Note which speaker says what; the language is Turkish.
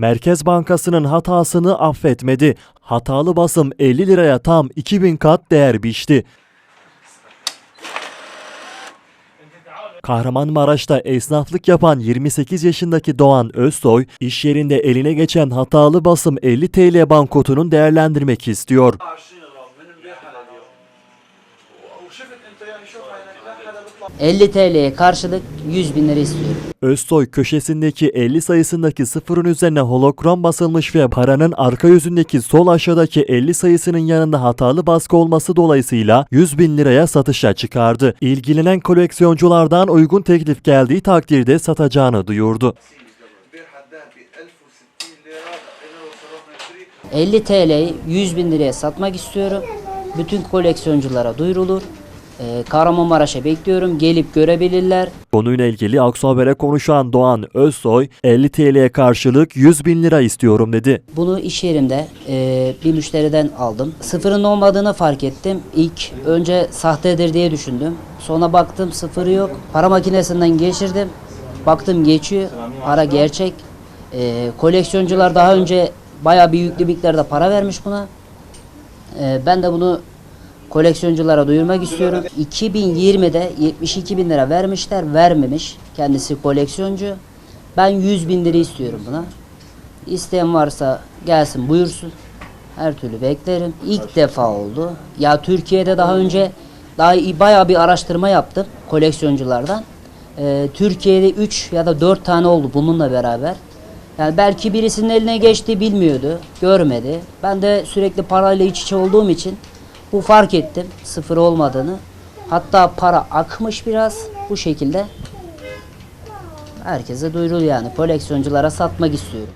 Speaker 1: Merkez Bankası'nın hatasını affetmedi. Hatalı basım 50 liraya tam 2000 kat değer biçti. Kahramanmaraş'ta esnaflık yapan 28 yaşındaki Doğan Özsoy, iş yerinde eline geçen hatalı basım 50 TL bankotunun değerlendirmek istiyor.
Speaker 2: 50 TL'ye karşılık 100 bin lira istiyorum.
Speaker 1: Özsoy köşesindeki 50 sayısındaki sıfırın üzerine hologram basılmış ve paranın arka yüzündeki sol aşağıdaki 50 sayısının yanında hatalı baskı olması dolayısıyla 100 bin liraya satışa çıkardı. İlgilenen koleksiyonculardan uygun teklif geldiği takdirde satacağını duyurdu.
Speaker 2: 50 TL'yi 100 bin liraya satmak istiyorum. Bütün koleksiyonculara duyurulur. Ee, Kahramanmaraş'a bekliyorum. Gelip görebilirler.
Speaker 1: Konuyla ilgili Aksu Haber'e konuşan Doğan Özsoy 50 TL'ye karşılık 100 bin lira istiyorum dedi.
Speaker 2: Bunu iş yerimde e, bir müşteriden aldım. Sıfırın olmadığını fark ettim. İlk önce sahtedir diye düşündüm. Sonra baktım sıfırı yok. Para makinesinden geçirdim. Baktım geçiyor. Para gerçek. E, koleksiyoncular daha önce bayağı bir yüklü miktarda para vermiş buna. E, ben de bunu koleksiyonculara duyurmak istiyorum. 2020'de 72 bin lira vermişler, vermemiş. Kendisi koleksiyoncu. Ben 100 bin lira istiyorum buna. İsteyen varsa gelsin buyursun. Her türlü beklerim. İlk defa oldu. Ya Türkiye'de daha önce daha iyi bayağı bir araştırma yaptım koleksiyonculardan. Ee, Türkiye'de 3 ya da 4 tane oldu bununla beraber. Yani belki birisinin eline geçti bilmiyordu, görmedi. Ben de sürekli parayla iç içe olduğum için bu fark ettim sıfır olmadığını. Hatta para akmış biraz bu şekilde. Herkese duyurul yani koleksiyonculara satmak istiyorum.